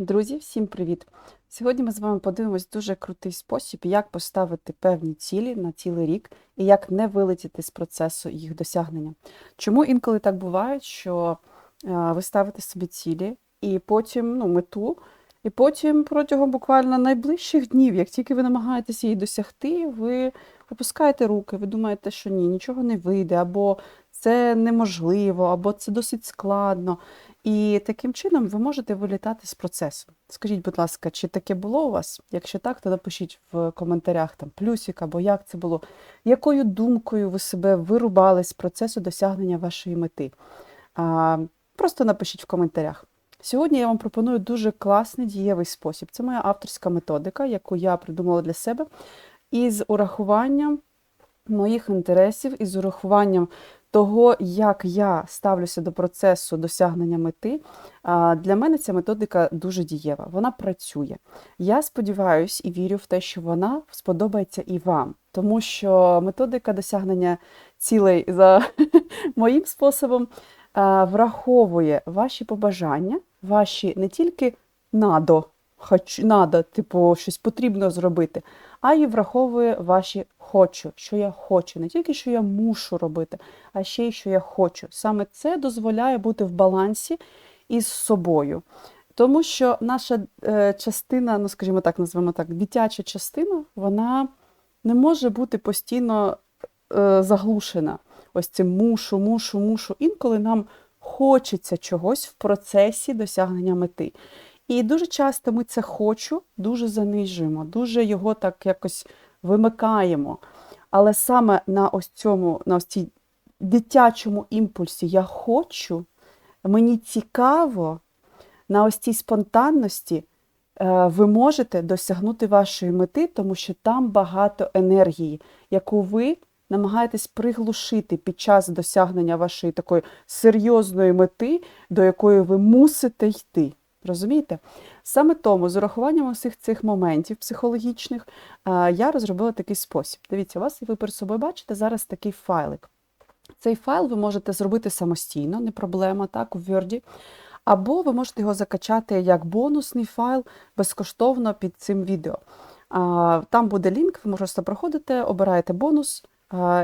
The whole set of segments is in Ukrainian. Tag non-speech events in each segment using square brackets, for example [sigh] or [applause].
Друзі, всім привіт! Сьогодні ми з вами подивимось дуже крутий спосіб, як поставити певні цілі на цілий рік і як не вилетіти з процесу їх досягнення. Чому інколи так буває, що е, ви ставите собі цілі і потім ну, мету, і потім протягом буквально найближчих днів, як тільки ви намагаєтеся її досягти, ви опускаєте руки, ви думаєте, що ні, нічого не вийде, або це неможливо, або це досить складно. І таким чином ви можете вилітати з процесу. Скажіть, будь ласка, чи таке було у вас? Якщо так, то напишіть в коментарях там плюсик або як це було, якою думкою ви себе вирубали з процесу досягнення вашої мети. А, Просто напишіть в коментарях. Сьогодні я вам пропоную дуже класний дієвий спосіб. Це моя авторська методика, яку я придумала для себе, із урахуванням моїх інтересів, із урахуванням того, як я ставлюся до процесу досягнення мети, для мене ця методика дуже дієва. Вона працює. Я сподіваюся і вірю в те, що вона сподобається і вам, тому що методика досягнення цілей за [laughs] моїм способом враховує ваші побажання, ваші не тільки надо, хочу, надо, типу, щось потрібно зробити, а й враховує ваші хочу, що я хочу, не тільки що я мушу робити, а ще й що я хочу. Саме це дозволяє бути в балансі із собою. Тому що наша е, частина, ну скажімо так, назвемо так, дитяча частина, вона не може бути постійно е, заглушена. Ось цим мушу, мушу, мушу. Інколи нам хочеться чогось в процесі досягнення мети. І дуже часто ми це хочу дуже занижуємо, дуже його так якось вимикаємо. Але саме на ось цьому, на ось цій дитячому імпульсі я хочу, мені цікаво, на ось цій спонтанності е, ви можете досягнути вашої мети, тому що там багато енергії, яку ви намагаєтесь приглушити під час досягнення вашої такої серйозної мети, до якої ви мусите йти. Розумієте? Саме тому, з урахуванням усіх цих моментів психологічних, е, я розробила такий спосіб. Дивіться, у вас ви перед собою бачите зараз такий файлик. Цей файл ви можете зробити самостійно, не проблема, так, у Word. Або ви можете його закачати як бонусний файл безкоштовно під цим відео. Там буде лінк, ви просто проходите, обираєте бонус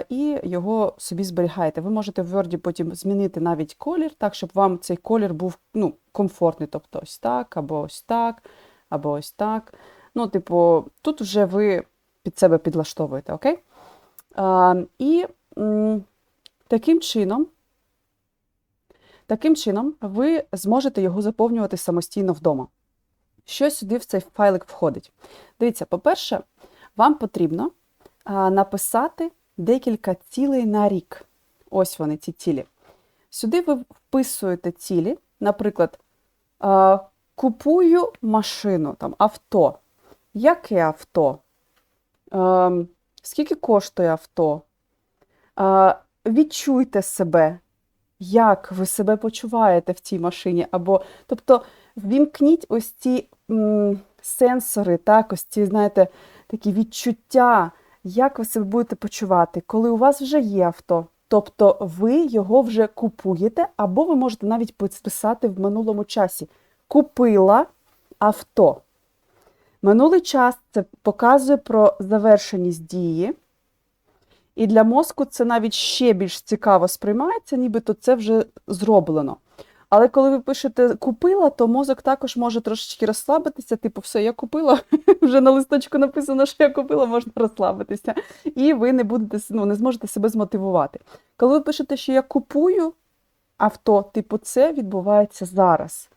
і його собі зберігаєте. Ви можете в Word потім змінити навіть колір, так, щоб вам цей колір був ну, комфортний. Тобто ось так, або ось так, або ось так. Ну, типу, тут вже ви під себе підлаштовуєте, окей? А, І м, таким чином. Таким чином, ви зможете його заповнювати самостійно вдома. Що сюди в цей файлик входить? Дивіться, по-перше, вам потрібно написати декілька цілей на рік. Ось вони, ці цілі. Сюди ви вписуєте цілі, наприклад, купую машину, там, авто. Яке авто? Скільки коштує авто? Відчуйте себе як ви себе почуваєте в цій машині. Або, Тобто ввімкніть ось ці м, сенсори, так, ось ці, знаєте, такі відчуття, як ви себе будете почувати, коли у вас вже є авто. Тобто ви його вже купуєте, або ви можете навіть підписати в минулому часі. Купила авто. Минулий час це показує про завершеність дії. І для мозку це навіть ще більш цікаво сприймається, нібито це вже зроблено. Але коли ви пишете купила, то мозок також може трошечки розслабитися, типу, все, я купила, [laughs] вже на листочку написано, що я купила, можна розслабитися. І ви не будете ну, не зможете себе змотивувати. Коли ви пишете, що я купую авто, типу, це відбувається зараз.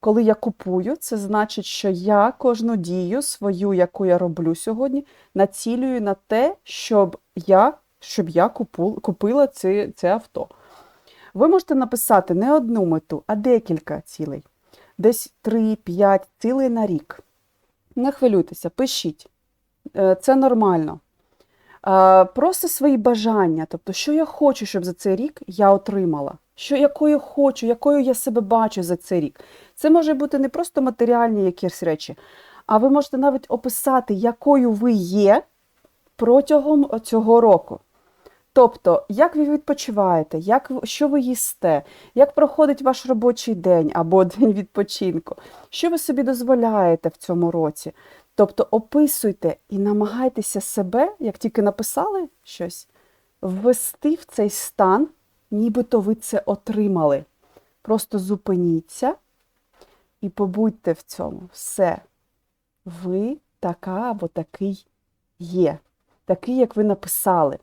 Коли я купую, це значить, що я кожну дію свою, яку я роблю сьогодні, націлюю на те, щоб я щоб я купу, купила це, це авто. Ви можете написати не одну мету, а декілька цілей. Десь 3-5 цілей на рік. Не хвилюйтеся, пишіть. Е, це нормально. Просто свої бажання, тобто, що я хочу, щоб за цей рік я отримала. Що якою хочу, якою я себе бачу за цей рік. Це може бути не просто матеріальні якісь речі, а ви можете навіть описати, якою ви є протягом цього року. Тобто, як ви відпочиваєте, як, що ви їсте, як проходить ваш робочий день або [laughs] день відпочинку, що ви собі дозволяєте в цьому році. Тобто описуйте і намагайтеся себе, як тільки написали щось, ввести в цей стан, нібито ви це отримали. Просто зупиніться і побудьте в цьому. Все. Ви така або такий є. Такий, як ви написали.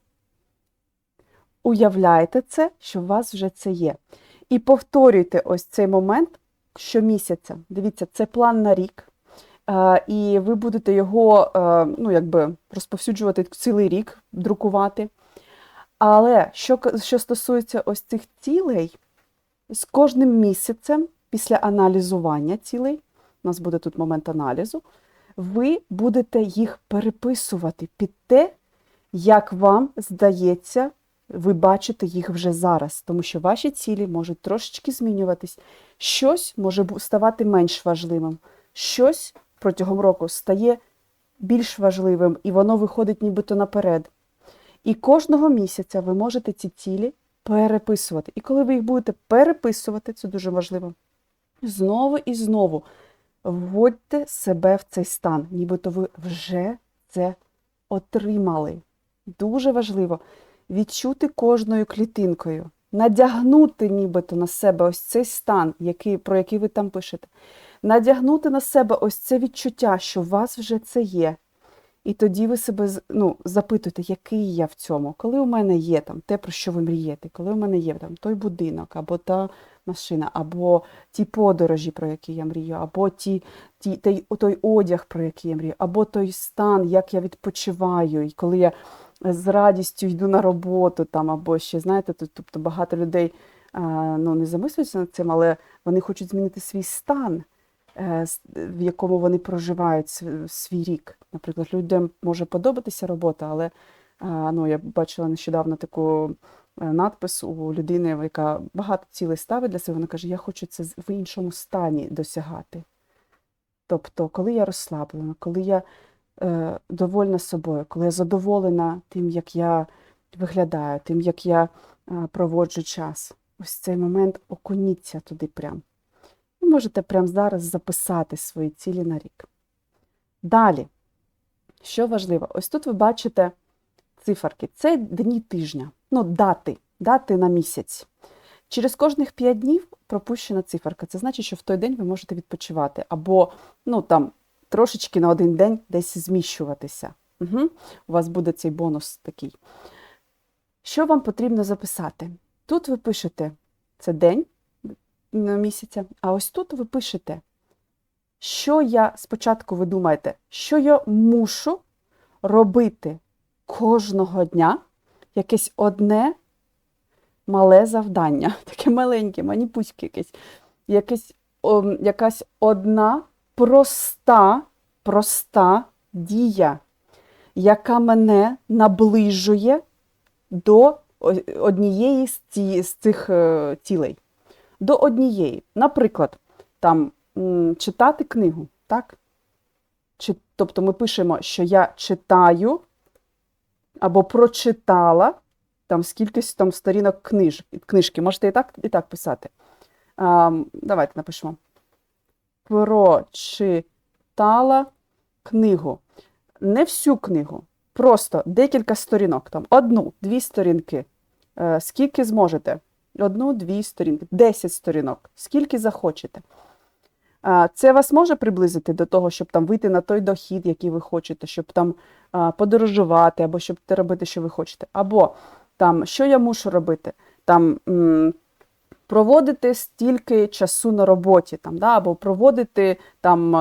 Уявляйте це, що у вас вже це є. І повторюйте ось цей момент щомісяця. Дивіться, це план на рік. Е, І ви будете його е, ну, якби розповсюджувати цілий рік, друкувати. Але що, що стосується ось цих цілей, з кожним місяцем після аналізування цілей, у нас буде тут момент аналізу, ви будете їх переписувати під те, як вам здається, ви бачите їх вже зараз, тому що ваші цілі можуть трошечки змінюватись. Щось може ставати менш важливим, щось протягом року стає більш важливим, і воно виходить нібито наперед. І кожного місяця ви можете ці цілі переписувати. І коли ви їх будете переписувати, це дуже важливо, знову і знову вводьте себе в цей стан, нібито ви вже це отримали. Дуже важливо відчути кожною клітинкою, надягнути нібито на себе ось цей стан, який, про який ви там пишете, надягнути на себе ось це відчуття, що у вас вже це є. І тоді ви себе ну, запитуєте, який я в цьому, коли у мене є там те, про що ви мрієте, коли у мене є там той будинок, або та машина, або ті подорожі, про які я мрію, або ті, ті, той, той одяг, про який я мрію, або той стан, як я відпочиваю, і коли я з радістю йду на роботу, там, або ще, знаєте, тобто багато людей ну, не замислюються над цим, але вони хочуть змінити свій стан, е, в якому вони проживають свій рік. Наприклад, людям може подобатися робота, але ну, я бачила нещодавно таку е, надпис у людини, яка багато цілей ставить для себе. Вона каже: Я хочу це в іншому стані досягати. Тобто, коли я розслаблена, коли я довольна собою, коли я задоволена тим, як я виглядаю, тим, як я е, проводжу час, ось цей момент окуніться туди прям. Ви можете прямо зараз записати свої цілі на рік. Далі, що важливо, ось тут ви бачите циферки. Це дні тижня, ну, дати, дати на місяць. Через кожних 5 днів пропущена циферка. Це значить, що в той день ви можете відпочивати, або ну, там, трошечки на один день десь зміщуватися. Угу. У вас буде цей бонус такий. Що вам потрібно записати? Тут ви пишете це день на місяця, а ось тут ви пишете, що я спочатку ви думаєте, що я мушу робити кожного дня якесь одне мале завдання, [laughs] таке маленьке, маніпуське якесь, якесь, о, якась одна проста, проста дія, яка мене наближує до однієї з, ці, з цих е, цілей. До однієї. Наприклад, там читати книгу, так? Чи, тобто ми пишемо, що я читаю або прочитала там скількись там сторінок книж, книжки. Можете і так, і так писати. А, давайте напишемо. Прочитала книгу. Не всю книгу, просто декілька сторінок, там одну, дві сторінки. Е, скільки зможете? Одну, дві сторінки, десять сторінок, скільки захочете. Це вас може приблизити до того, щоб там вийти на той дохід, який ви хочете, щоб там подорожувати, або щоб робити, що ви хочете. Або там, що я мушу робити? Там проводити стільки часу на роботі, там, да, або проводити там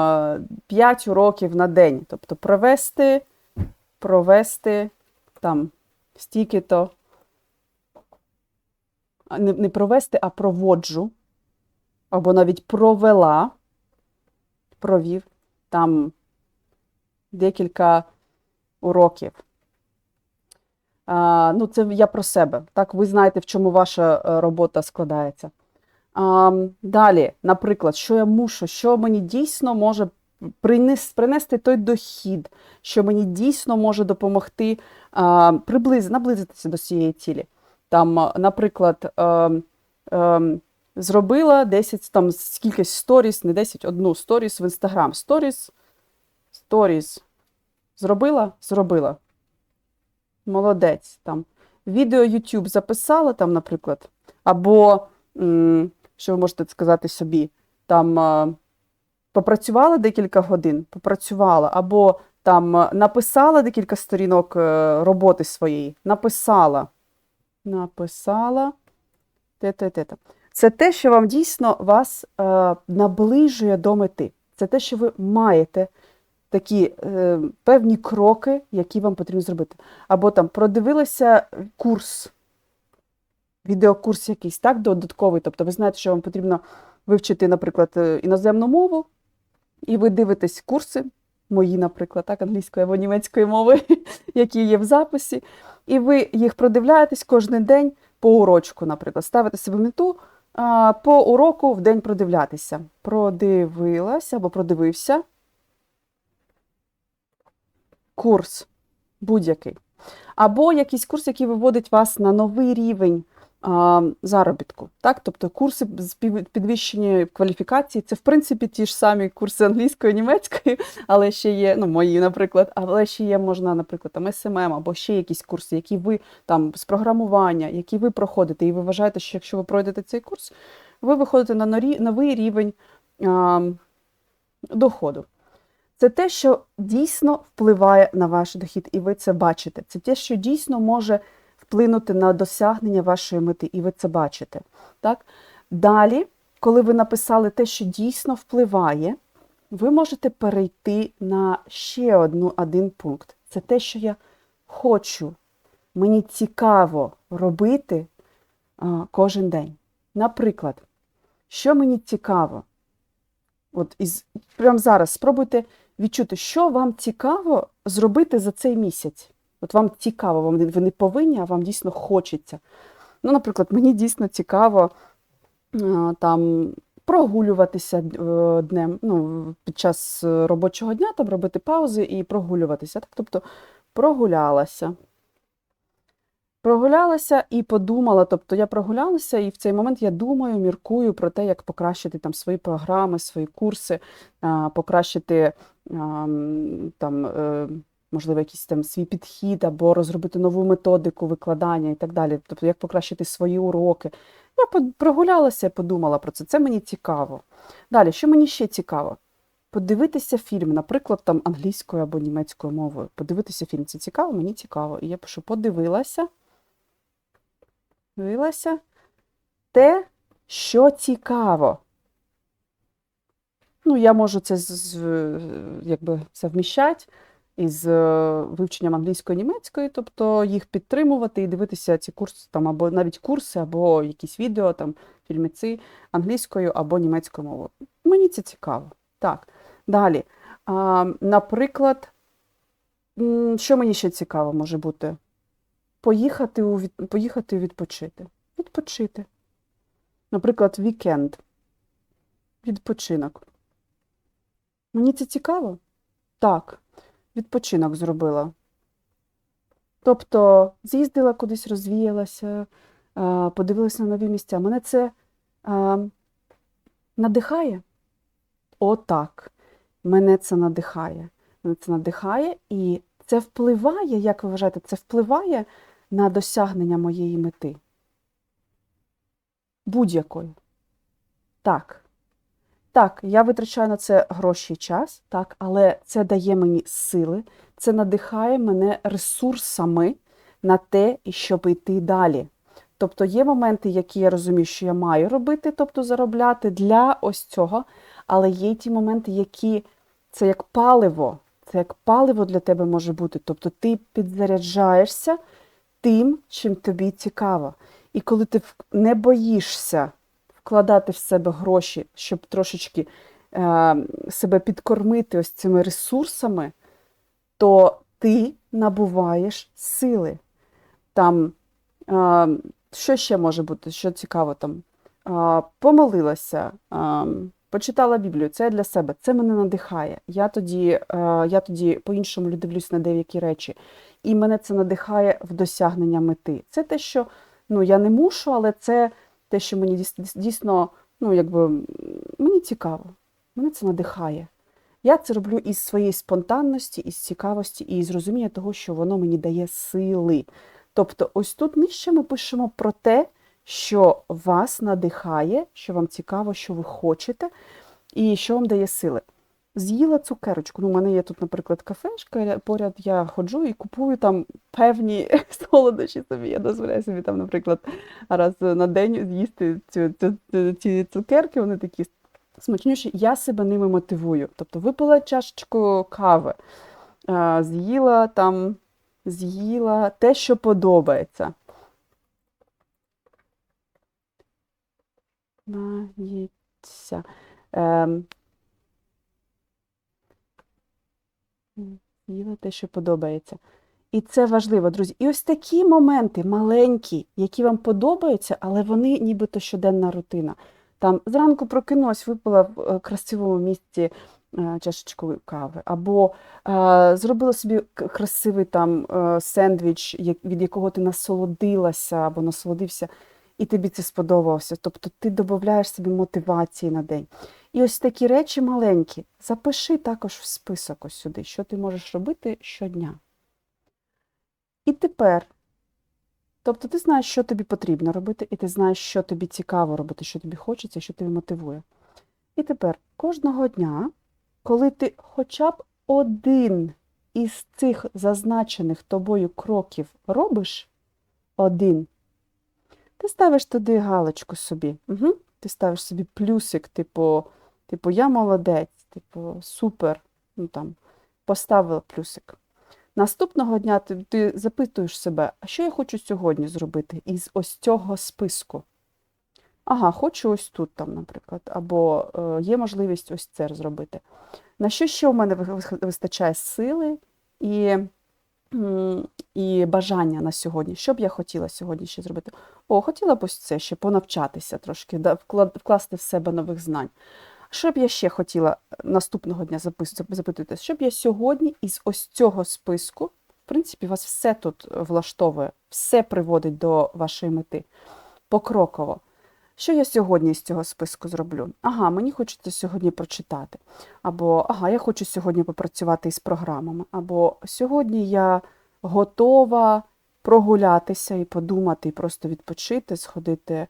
5 уроків на день. Тобто провести, провести там стільки-то. Не, не провести, а проводжу, або навіть провела, провів там декілька уроків. Ну, це я про себе. Так, ви знаєте, в чому ваша е, робота складається. Далі, наприклад, що я мушу, що мені дійсно може принес, принести той дохід, що мені дійсно може допомогти приблиз, наблизитися до цієї цілі. Там, наприклад, а, а, зробила 10, там скількись сторіс, не 10, одну сторіс в Інстаграм. Сторіс, сторіс. Зробила? Зробила. Молодець. Там. Відео YouTube записала, там, наприклад, або, що ви можете сказати собі, там попрацювала декілька годин, попрацювала, або там написала декілька сторінок е, роботи своєї, написала. Написала. Те-те-те-те. Це те, що вам дійсно вас е, наближує до мети. Це те, що ви маєте такі е, певні кроки, які вам потрібно зробити. Або там продивилися курс, відеокурс якийсь, так, додатковий. Тобто ви знаєте, що вам потрібно вивчити, наприклад, е, іноземну мову, і ви дивитесь курси, мої, наприклад, так, англійської або німецької мови, [laughs] які є в записі, і ви їх продивляєтесь кожен день по урочку, наприклад, ставите собі мету по уроку в день продивлятися. Продивилася або продивився курс будь-який. Або якийсь курс, який виводить вас на новий рівень а, заробітку. Так? Тобто курси з підвищення кваліфікації це, в принципі, ті ж самі курси англійської, німецької, але ще є, ну, мої, наприклад, але ще є, можна, наприклад, там SMM, або ще якісь курси, які ви там з програмування, які ви проходите, і ви вважаєте, що якщо ви пройдете цей курс, ви виходите на новий рівень а, доходу. Це те, що дійсно впливає на ваш дохід, і ви це бачите. Це те, що дійсно може вплинути на досягнення вашої мети, і ви це бачите. Так? Далі, коли ви написали те, що дійсно впливає, ви можете перейти на ще одну, один пункт. Це те, що я хочу, мені цікаво робити а, кожен день. Наприклад, що мені цікаво? От із прямо зараз спробуйте відчути, що вам цікаво зробити за цей місяць. От вам цікаво, вам ви не повинні, а вам дійсно хочеться. Ну, наприклад, мені дійсно цікаво е, там прогулюватися е, днем, ну, під час е, робочого дня, там робити паузи і прогулюватися. Так? Тобто прогулялася. Прогулялася і подумала, тобто я прогулялася, і в цей момент я думаю, міркую про те, як покращити там свої програми, свої курси, покращити там, е, можливо, якийсь там свій підхід або розробити нову методику викладання і так далі. Тобто, як покращити свої уроки. Я прогулялася і подумала про це. Це мені цікаво. Далі, що мені ще цікаво? Подивитися фільм, наприклад, там англійською або німецькою мовою. Подивитися фільм. Це цікаво, мені цікаво. І я пишу, подивилася. Дивилася те, що цікаво. Ну, я можу це з- якби совміщати із е, вивченням англійської німецької, тобто їх підтримувати і дивитися ці курси, там, або навіть курси, або якісь відео, там, фільміці англійською або німецькою мовою. Мені це цікаво. Так. Далі. А, наприклад, що мені ще цікаво може бути? Поїхати у від... поїхати відпочити. Відпочити. Наприклад, вікенд. Відпочинок. Мені це цікаво? Так, відпочинок зробила. Тобто з'їздила кудись, розвіялася, подивилася на нові місця. Мене це а, надихає? О, так. Мене це надихає. Мене це надихає, і це впливає, як ви вважаєте, це впливає на досягнення моєї мети. Будь-якої. Так. Так, я витрачаю на це гроші і час, так, але це дає мені сили, це надихає мене ресурсами на те, щоб йти далі. Тобто є моменти, які я розумію, що я маю робити, тобто заробляти для ось цього, але є ті моменти, які це як паливо, це як паливо для тебе може бути. Тобто ти підзаряджаєшся тим, чим тобі цікаво. І коли ти не боїшся вкладати в себе гроші, щоб трошечки е, себе підкормити ось цими ресурсами, то ти набуваєш сили. Там, е, що ще може бути, що цікаво там? Е, помолилася, е, почитала Біблію, це для себе, це мене надихає. Я тоді, е, я тоді по-іншому дивлюсь на деякі речі, і мене це надихає в досягнення мети. Це те, що ну, я не мушу, але це те, що мені дійсно ну, якби, мені цікаво, мене це надихає. Я це роблю із своєї спонтанності, із цікавості і із розуміння того, що воно мені дає сили. Тобто, ось тут нижче ми пишемо про те, що вас надихає, що вам цікаво, що ви хочете, і що вам дає сили. З'їла цукерочку. Ну, у мене є тут, наприклад, кафешка, поряд я ходжу і купую там певні [laughs] солодощі собі. Я дозволяю собі там, наприклад, раз на день цю, цю- ці цукерки, вони такі смачніші. Я себе ними мотивую. Тобто випила чашечку кави, з'їла там, з'їла те, що подобається. Наїться. З'їла те, що подобається. І це важливо, друзі. І ось такі моменти маленькі, які вам подобаються, але вони нібито щоденна рутина. Там зранку прокинулась, випила в е, красивому місці е, чашечку кави, або е, зробила собі красивий там е, сендвіч, від якого ти насолодилася або насолодився, і тобі це сподобалося. Тобто ти додаєш собі мотивації на день. І ось такі речі маленькі. Запиши також в список ось сюди, що ти можеш робити щодня. І тепер, тобто ти знаєш, що тобі потрібно робити, і ти знаєш, що тобі цікаво робити, що тобі хочеться, що тебе мотивує. І тепер кожного дня, коли ти хоча б один із цих зазначених тобою кроків робиш, один, ти ставиш туди галочку собі. Угу. Ти ставиш собі плюсик, типу, типу, я молодець, типу, супер. Ну, там, поставила плюсик. Наступного дня ти, ти запитуєш себе, а що я хочу сьогодні зробити із ось цього списку? Ага, хочу ось тут, там, наприклад, або е, є можливість ось це зробити. На що ще в мене ви- ви- вистачає сили і, і бажання на сьогодні? Що б я хотіла сьогодні ще зробити? О, хотіла б ось це ще понавчатися трошки, вкласти в себе нових знань. Що б я ще хотіла наступного дня запитувати? Що б я сьогодні із ось цього списку, в принципі, вас все тут влаштовує, все приводить до вашої мети покроково. Що я сьогодні з цього списку зроблю? Ага, мені хочеться сьогодні прочитати. Або ага, я хочу сьогодні попрацювати із програмами. Або сьогодні я готова прогулятися і подумати, і просто відпочити, сходити е,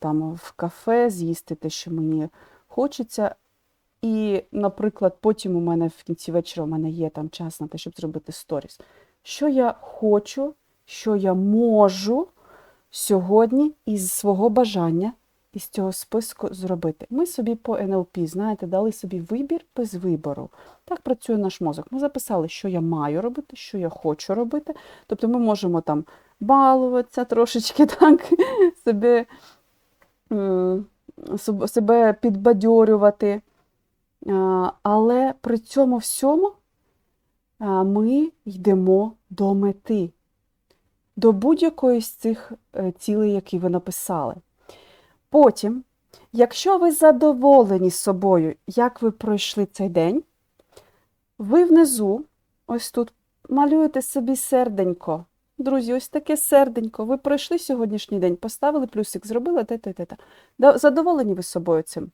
там в кафе, з'їсти те, що мені хочеться. І, наприклад, потім у мене в кінці вечора у мене є там час на те, щоб зробити сторіс. Що я хочу, що я можу сьогодні із свого бажання, із цього списку зробити. Ми собі по НЛП, знаєте, дали собі вибір без вибору. Так працює наш мозок. Ми записали, що я маю робити, що я хочу робити. Тобто ми можемо там балуватися трошечки, [laughs] так, себе, м, соб- себе підбадьорювати. Але при цьому всьому ми йдемо до мети, до будь-якої з цих е, цілей, які ви написали. Потім, якщо ви задоволені собою, як ви пройшли цей день, ви внизу, ось тут, малюєте собі серденько. Друзі, ось таке серденько. Ви пройшли сьогоднішній день, поставили плюсик, зробили те, те, те, те. Задоволені ви собою цим?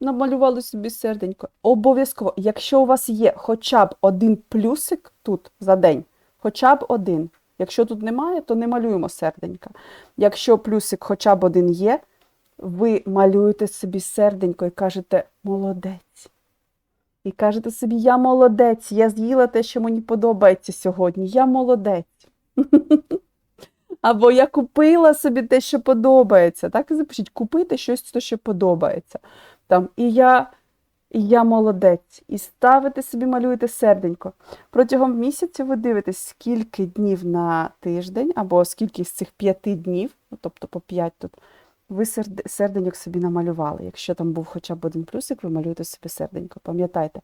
Намалювали собі серденько. Обов'язково, якщо у вас є хоча б один плюсик тут за день, хоча б один. Якщо тут немає, то не малюємо серденька. Якщо плюсик хоча б один є, ви малюєте собі серденько і кажете молодець. І кажете собі, я молодець, я з'їла те, що мені подобається сьогодні. Я молодець. [laughs] Або я купила собі те, що подобається. Так і запишіть, купити щось, те, що подобається. Там, і я, і я молодець. І ставите собі, малюєте серденько. Протягом місяця ви дивитесь, скільки днів на тиждень, або скільки з цих п'яти днів, ну, тобто по п'ять тут, ви серденьок собі намалювали. Якщо там був хоча б один плюсик, ви малюєте собі серденько. Пам'ятайте,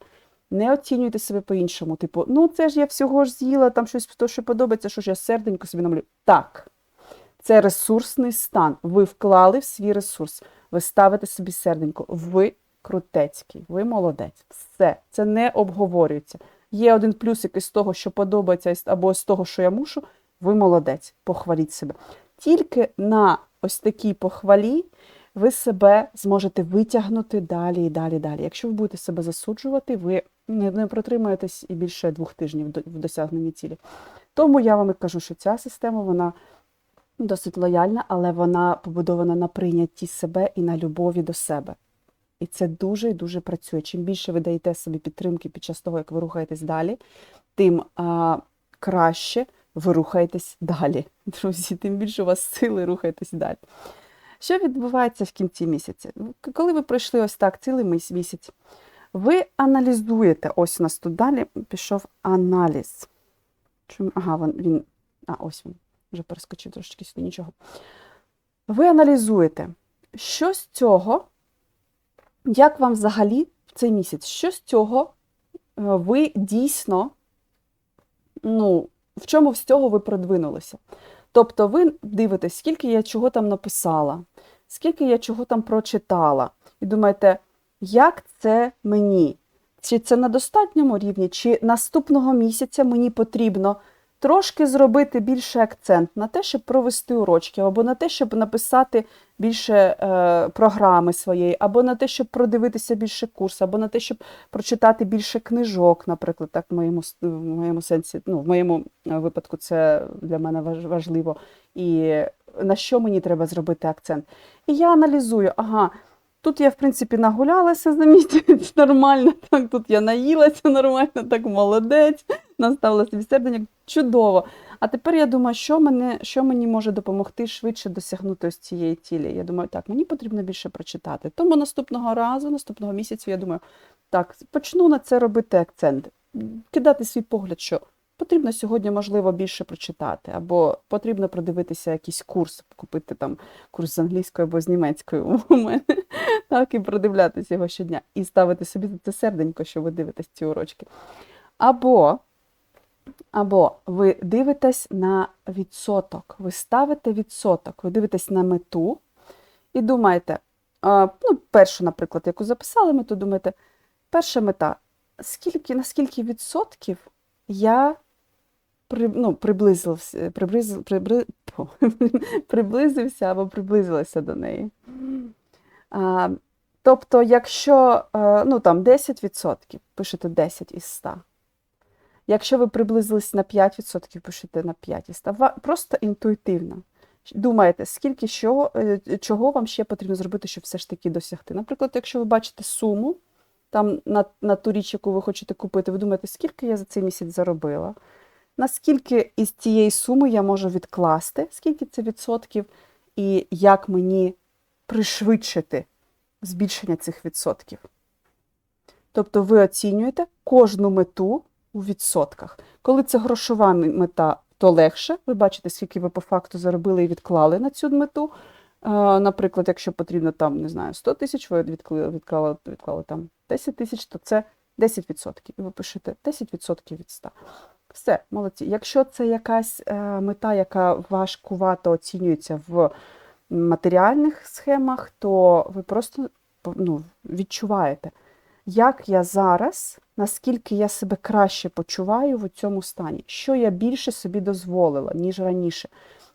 не оцінюйте себе по-іншому. Типу, ну це ж я всього ж з'їла, там щось то, що подобається, що ж я серденько собі намалюю. Так, це ресурсний стан. Ви вклали в свій ресурс. Ви ставите собі серденько. Ви крутецький, ви молодець. Все, це не обговорюється. Є один плюсик із того, що подобається, або з того, що я мушу, ви молодець, похваліть себе. Тільки на ось такій похвалі ви себе зможете витягнути далі і далі, далі. Якщо ви будете себе засуджувати, ви не, протримаєтесь і більше двох тижнів в досягненні цілі. Тому я вам і кажу, що ця система вона досить лояльна, але вона побудована на прийнятті себе і на любові до себе. І це дуже і дуже працює. Чим більше ви даєте собі підтримки під час того, як ви рухаєтесь далі, тим а, краще ви рухаєтесь далі. [laughs] Друзі, тим більше у вас сили рухаєтесь далі. Що відбувається в кінці місяця? Коли ви пройшли ось так цілий місяць, ви аналізуєте, ось у нас тут далі пішов аналіз. Чому? Ага, він, він. А, ось він. Вже перескочив трошечки сюди, нічого. Ви аналізуєте, що з цього, як вам взагалі в цей місяць, що з цього е, ви дійсно, ну, в чому з цього ви продвинулися? Тобто ви дивитесь, скільки я чого там написала, скільки я чого там прочитала, і думаєте, як це мені? Чи це на достатньому рівні, чи наступного місяця мені потрібно трошки зробити більше акцент на те, щоб провести урочки, або на те, щоб написати більше е, програми своєї, або на те, щоб продивитися більше курс, або на те, щоб прочитати більше книжок, наприклад, так в моєму, в моєму сенсі, ну, в моєму е, випадку це для мене важ- важливо. І на що мені треба зробити акцент. І я аналізую, ага, тут я, в принципі, нагулялася за місяць [laughs] нормально, так, тут я наїлася нормально, так молодець, наставила собі серденьок, чудово. А тепер я думаю, що, мене, що мені може допомогти швидше досягнути ось цієї цілі. Я думаю, так, мені потрібно більше прочитати. Тому наступного разу, наступного місяця, я думаю, так, почну на це робити акцент, кидати свій погляд, що потрібно сьогодні, можливо, більше прочитати, або потрібно продивитися якийсь курс, купити там курс з англійської або з німецької у мене, [laughs] так, і продивлятися його щодня, і ставити собі це серденько, що ви дивитесь ці урочки. Або або ви дивитесь на відсоток, ви ставите відсоток, ви дивитесь на мету і думаєте, ну, першу, наприклад, яку записали мету, думаєте, перша мета, скільки, на скільки відсотків я при, ну, приблизився, приблизив, прибли, тьфу, [laughs] приблизився або приблизилася до неї. А, тобто, якщо е, ну, там 10%, пишете 10 із 100. Якщо ви приблизились на 5%, пишете на 5 із 100. Ва- Просто інтуїтивно. Думаєте, скільки чого, е, чого вам ще потрібно зробити, щоб все ж таки досягти. Наприклад, якщо ви бачите суму там на, на ту річ, яку ви хочете купити, ви думаєте, скільки я за цей місяць заробила, наскільки із цієї суми я можу відкласти, скільки це відсотків, і як мені пришвидшити збільшення цих відсотків. Тобто ви оцінюєте кожну мету у відсотках. Коли це грошова мета, то легше. Ви бачите, скільки ви по факту заробили і відклали на цю мету. Е, Наприклад, якщо потрібно там, не знаю, 100 тисяч, ви відклали, відклали, відклали там 10 тисяч, то це 10%. І ви пишете 10% від 100. Все, молодці. Якщо це якась е, мета, яка важкувато оцінюється в матеріальних схемах, то ви просто ну, відчуваєте, як я зараз, наскільки я себе краще почуваю в цьому стані, що я більше собі дозволила, ніж раніше.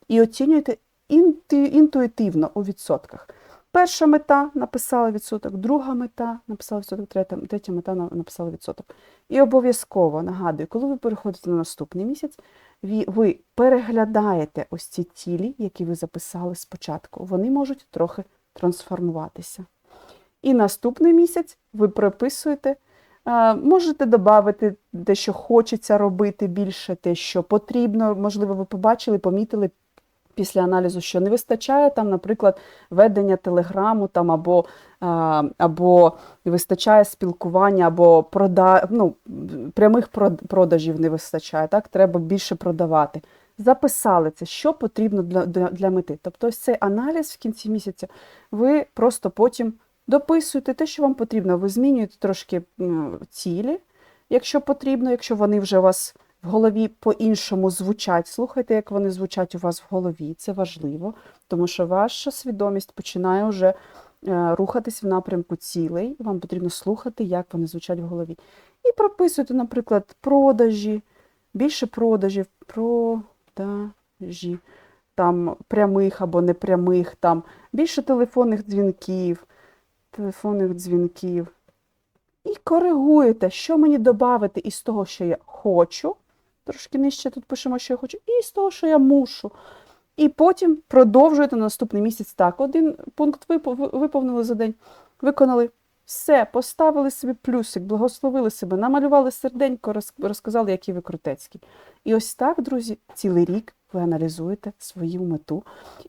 І оцінюєте інту, інтуїтивно у відсотках. Перша мета написала відсоток, друга мета написала відсоток, третя, третя мета написала відсоток. І обов'язково нагадую, коли ви переходите на наступний місяць, ви, переглядаєте ось ці цілі, які ви записали спочатку. Вони можуть трохи трансформуватися. І наступний місяць ви прописуєте, е, можете додати те, що хочеться робити більше, те, що потрібно. Можливо, ви побачили, помітили після аналізу, що не вистачає там, наприклад, ведення телеграму там, або, або не вистачає спілкування, або прода... ну, прямих продажів не вистачає. Так? Треба більше продавати. Записали це, що потрібно для, для, для мети. Тобто, ось цей аналіз в кінці місяця ви просто потім дописуєте те, що вам потрібно. Ви змінюєте трошки цілі, якщо потрібно, якщо вони вже у вас в голові по-іншому звучать. Слухайте, як вони звучать у вас в голові. Це важливо, тому що ваша свідомість починає вже е, рухатись в напрямку цілей, вам потрібно слухати, як вони звучать в голові. І прописуйте, наприклад, продажі, більше продажів, продажі, там прямих або непрямих, там більше телефонних дзвінків, телефонних дзвінків. І коригуєте, що мені додати із того, що я хочу. Трошки нижче тут пишемо, що я хочу, і з того, що я мушу. І потім продовжуєте на наступний місяць так. Один пункт виповнили за день, виконали. Все, поставили собі плюсик, благословили себе, намалювали серденько, розказали, які ви крутецькі. І ось так, друзі, цілий рік ви аналізуєте свою мету.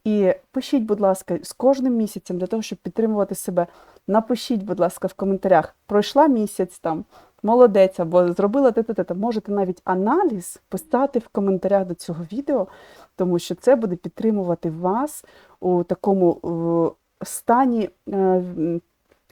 І пишіть, будь ласка, з кожним місяцем для того, щоб підтримувати себе. Напишіть, будь ласка, в коментарях, пройшла місяць там, молодець, або зробила те-те-те. Можете навіть аналіз писати в коментарях до цього відео, тому що це буде підтримувати вас у такому е, стані е,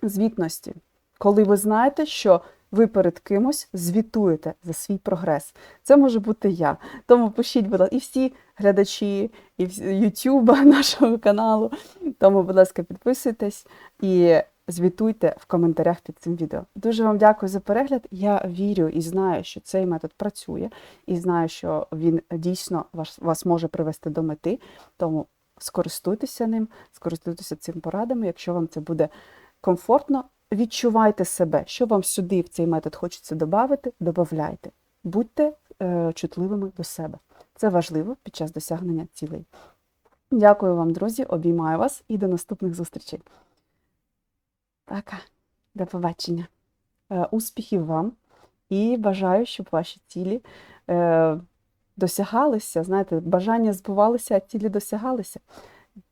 звітності, коли ви знаєте, що ви перед кимось звітуєте за свій прогрес. Це може бути я. Тому пишіть, будь ласка, і всі глядачі, і Ютуба [laughs] нашого каналу. Тому, будь ласка, підписуйтесь і звітуйте в коментарях під цим відео. Дуже вам дякую за перегляд. Я вірю і знаю, що цей метод працює, і знаю, що він дійсно вас, вас може привести до мети. Тому скористуйтеся ним, скористуйтеся цим порадами, якщо вам це буде комфортно. Відчувайте себе, що вам сюди в цей метод хочеться додати, додавайте. Будьте е, чутливими до себе. Це важливо під час досягнення цілей. Дякую вам, друзі, обіймаю вас і до наступних зустрічей. Пока. До побачення. Е, успіхів вам і бажаю, щоб ваші цілі е, досягалися. Знаєте, бажання збувалися, а цілі досягалися.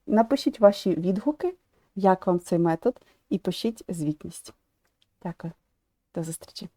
Напишіть ваші відгуки, як вам цей метод, і пишіть звітність. Дякую. До зустрічі.